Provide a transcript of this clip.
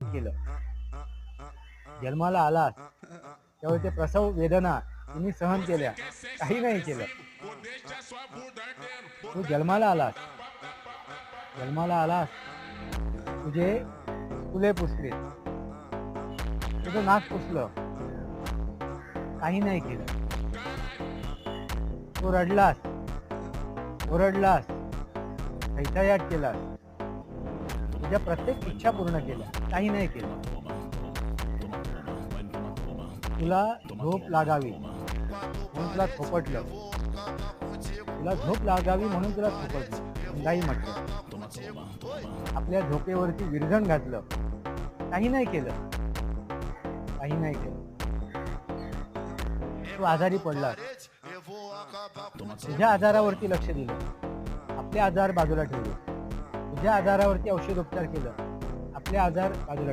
केलं. जन्माला आलास त्यावेळी ते प्रसव वेदना तुम्ही सहन केल्या. काही नाही केलं. तू जन्माला आलास. जन्माला आलास. तुझे फुले पुसले. तुझं नाक पुसलं. काही नाही केलं. तू रडलास ओरडलास. हैसायाट केलास. तुझ्या प्रत्येक इच्छा पूर्ण केल्या काही नाही केलं. तुला झोप लागावी म्हणून तुला थोपटलं तुला झोप लागावी म्हणून तुला थोपटलं काही म्हटलं. आपल्या झोपेवरती विरजण घातलं. काही नाही केलं. काही नाही केलं. तू आजारी पडला. तुझ्या आजारावरती लक्ष दिलं. आपले आजार बाजूला ठेवले. ज्या आजारावरती औषध उपचार केलं आपले आजार बाजूला